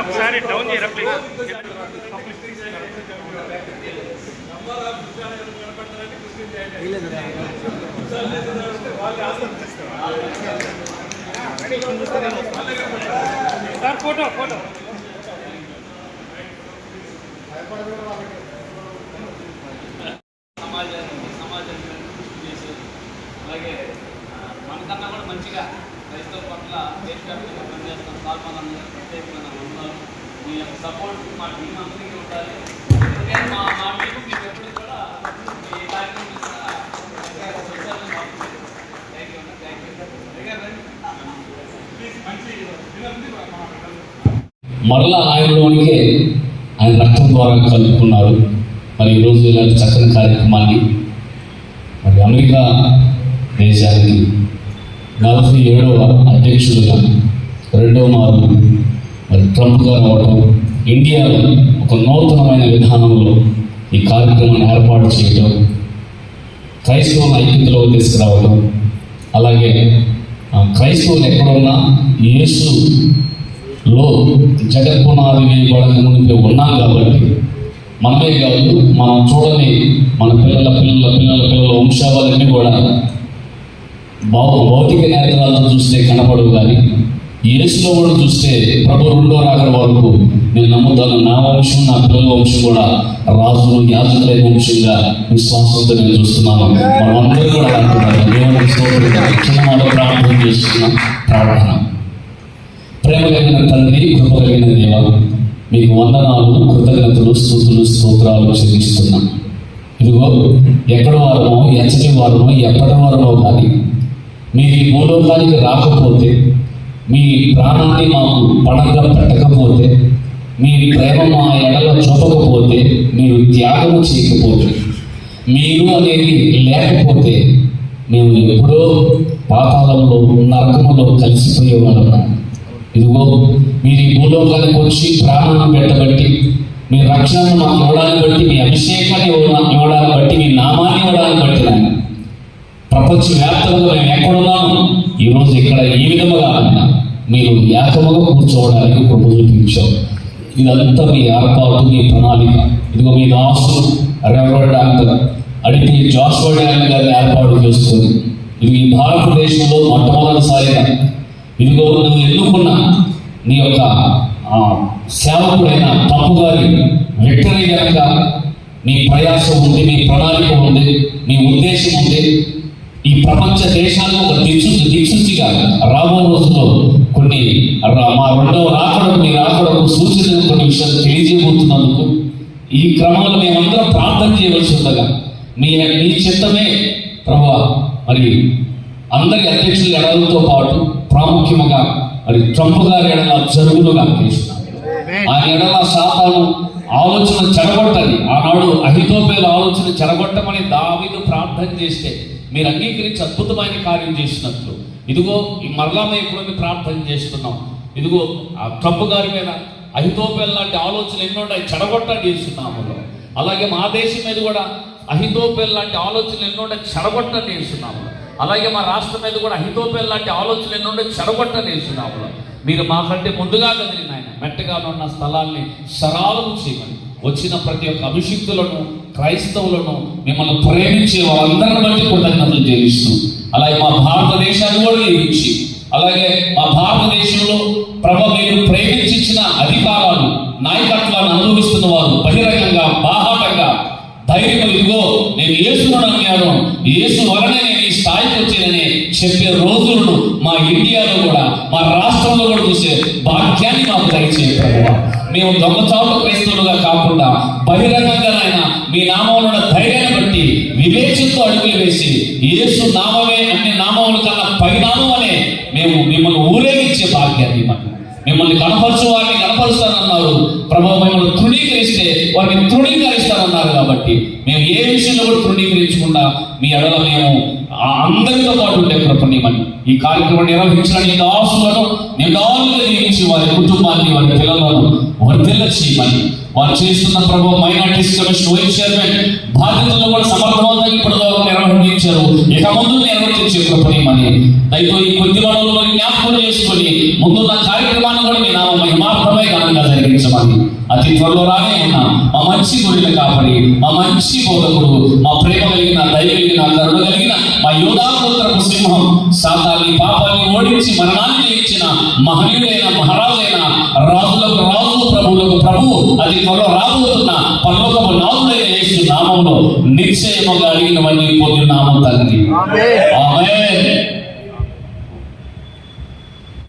ఒకసారి డౌన్ చేయరా please sir photo photo సమాజాన్ని సమాజాన్ని చేసి అలాగే ఆ, మనకన్నా కూడా మంచిగా క్రైస్తవ పట్ల దేశవ్యాప్తంగా పనిచేస్తున్న పాల్గొన్న ప్రత్యేకంగా ఉన్నారు. మీ యొక్క సపోర్ట్ మా టీం అందరికీ ఉండాలి. మా మా టీం మీకు ఎప్పుడు కూడా ఈ కార్యక్రమం మరలా ఆయనలోనికే ఆయన రక్తం ద్వారా కలుపుకున్నారు. మరి ఈరోజు ఇలాంటి చక్కని కార్యక్రమాన్ని మరి అమెరికా దేశానికి నలభై ఏడవ అధ్యక్షులుగా రెండవ మారు మరి ట్రంప్ గారు అవటం ఇండియాలో ఒక నూతనమైన విధానంలో ఈ కార్యక్రమాన్ని ఏర్పాటు చేయడం క్రైస్తవుల ఐక్యతలో తీసుకురావడం అలాగే క్రైస్తవులు ఎక్కడున్నా యేసులో జగత్పునాది వేయబడక మునిపే ఉన్నాం కాబట్టి మనమే కాదు మనం చూడని మన పిల్లల పిల్లల పిల్లల పిల్లల వంశాలన్నీ కూడా భౌతిక నేత్రాలతో చూస్తే కనపడవు కానీ యేసులో కూడా చూస్తే ప్రభు రెండో రాకడ వరకు నేను నమ్ముతాను. నా వంశం నా పిల్లల వంశం కూడా రాజులు యాజకుల వంశంగా విశ్వాసంతో నేను చూస్తున్నాను. మనమందరూ కూడా అంటున్నారు దేవునికి స్తోత్రం. చిన్న ప్రార్థన చేస్తున్న. ప్రార్థన. ప్రేమ కలిగిన తండ్రి కృప కలిగిన దేవ మీకు వందనాలు కృతజ్ఞతలు స్థుతులు స్తోత్రాలు చెల్లిస్తున్నాం. ఇదిగో ఎక్కడ వారమో ఎంచటి వారమో ఎప్పటి వారమో కానీ మీరు ఈ రాకపోతే మీ ప్రాణాన్ని మాకు పణంగా పెట్టకపోతే మీ ప్రేమ మా ఎడల చూపకపోతే మీరు త్యాగం చేయకపోతే మీరు అనేది లేకపోతే మేము ఎప్పుడో పాతాళంలో నరకంలో కలిసిపోయేవాళ్ళం. ఇదిగో మీరు ఈ భూలోకానికి వచ్చి ప్రాణాన్ని పెట్టబట్టి మీ రక్షణను మాకు ఇవ్వడాన్ని బట్టి మీ అభిషేకాన్ని ఇవ్వడాన్ని బట్టి మీ నామాన్ని ఇవ్వడాన్ని బట్టి ప్రపంచవ్యాప్తంగా మేము ఎక్కడున్నాము ఈరోజు ఇక్కడ ఏ విధముగా మీరు ఏకముగా కూర్చోవడానికి కృప చూపించావు ఇదంతా మీ ఏర్పాటు మీ ప్రణాళిక. ఇదిగో మీ దాసు రెవరెండ్ డాక్టర్ అడిగి జాస్వా డ్యాన్ గారిని ఏర్పాటు చేస్తుంది. ఇది ఈ భారతదేశంలో మొట్టమొదటిసారిగా ఇదిగో నువ్వు ఎన్నుకున్న నీ యొక్క సేవకుడైన తప్పు గారి విక్టరీ కనుక నీ ప్రయాసం ఉంది నీ ప్రణాళిక ఉంది నీ ఉద్దేశం ఉంది ఈ ప్రపంచ దేశాలు ఒక దిక్సు దిక్సూచిగా రాబో రోజుల్లో కొన్ని మా రెండవ రాకడకు మీ రాకడకు సూచనలు కొన్ని విషయాలు తెలియజేయబోతున్నందుకు ఈ క్రమంలో మేమందరం ప్రార్థన చేయవలసి ఉండగా మీ మీ చిత్తమే ప్రభు మరి అందరి అధ్యక్షుల ఎడలతో పాటు ప్రాముఖ్యముగా మరి ట్రంప్ గారి ఎడల జరుగులుగా చేస్తున్నాం. ఆ ఎడల శాతాలు ఆలోచన చెడగొట్టని ఆనాడు అహితోపేల ఆలోచన చెడగొట్టమని దావిను ప్రార్థన చేస్తే మీరు అంగీకరించి అద్భుతమైన కార్యం చేసినట్లు. ఇదిగో ఈ మరలా మేము ఇప్పుడు ప్రార్థన చేస్తున్నాం. ఇదిగో ఆ ట్రంప్ గారి మీద అహితోపేల్ లాంటి ఆలోచనలు ఎన్నో ఉన్నాయి. చెడగొట్టండి చేస్తున్నాము అలాగే మా దేశం మీద కూడా అహితోపేల్ లాంటి ఆలోచనలు ఎన్నో ఉన్నాయి. చెడగొట్టండి చేస్తున్నాము అలాగే మా రాష్ట్రం మీద కూడా అహితోపేల్ లాంటి ఆలోచనలు ఎన్నో ఉన్నాయి. చెడగొట్టండి చేస్తున్నాము మీరు మాకంటే ముందుగా కదిలిన ఆయన మెట్టగా ఉన్న స్థలాల్ని సరాలను చేయమని వచ్చిన ప్రతి ఒక్క అభిషిక్తులను క్రైస్తవులను మిమ్మల్ని ప్రేమించే వాళ్ళందరిని బట్టి కృతజ్ఞతలు చెల్లిస్తూ అలాగే మా భారతదేశాన్ని కూడా దీవించి అలాగే మా భారతదేశంలో ప్రభ మీరు ప్రేమించిన అధికారాలు నాయకత్వాన్ని అనుభవిస్తున్న వారు బహిరంగంగా బాహాటంగా ధైర్యం ఇదిగో నేను యేసును నమ్మాను యేసు వలనే నేను ఈ స్థాయికి వచ్చానని చెప్పే రోజులను మా ఇండియాలో కూడా మా రాష్ట్రంలో కూడా చూసే భాగ్యాన్ని మాకు దయచేయ మేము దొంగచాటు క్రైస్తవులుగా కాకుండా బహిరంగంగా మీ నామంలో ధైర్యాన్ని బట్టి వివేచనతో అడుగులు వేసి యేసు నామమే అన్ని నామముల కన్నా పరిణామం అనే మేము మిమ్మల్ని ఊరేగించే భాగ్యాన్ని మాకు మిమ్మల్ని కనపరచు వారిని కనపరుస్తానన్నారు. ప్రభు మిమ్మల్ని తృణీకరిస్తే వారిని తృణీకరిస్తానన్నారు కాబట్టి మేము ఏ విషయంలో కూడా తృణీకరించకుండా మీ ఎడల మేము అందరితో పాటు ఉండే కృపణమని ఈ కార్యక్రమం నిర్వహించిన నీ దాసులను నిర్ణయించి వారి కుటుంబాన్ని వారి పిల్లలను వర్ధిల్ల చేయమని వారు చేస్తున్న Prabhu minorities commission vice chairman బాధ్యతలు కూడా సమర్థవంతంగా ఇప్పటిదాకా నిర్వహించారు. ఇక ముందు నిర్వర్తించే కృపణమని దయతో ఈ కొద్ది మనలో జ్ఞాపకం చేసుకొని నా కార్యక్రమాన్ని కూడా మీ నామ మాత్రమే ఘనంగా జరిగించమని. అతి త్వరలో రానే ఉన్నా మా మంచి గురిని కాపాడి మా మంచి బోధకుడు మా ప్రేమ కలిగిన దయ కలిగిన అందరూ మా యోధాపుత్రపు సింహం సాతాన్ని పాపాన్ని ఓడించి మరణాన్ని జయించిన మహనీయుడైన మహారాజైన రాజులకు రాజు ప్రభువులకు ప్రభు అది త్వరలో రాబోతున్న పర్లోకపు నాదుడైన యేసు నామంలో నిశ్చయముగా అడిగినవన్నీ పొందినాము తండ్రి. ఆమేన్.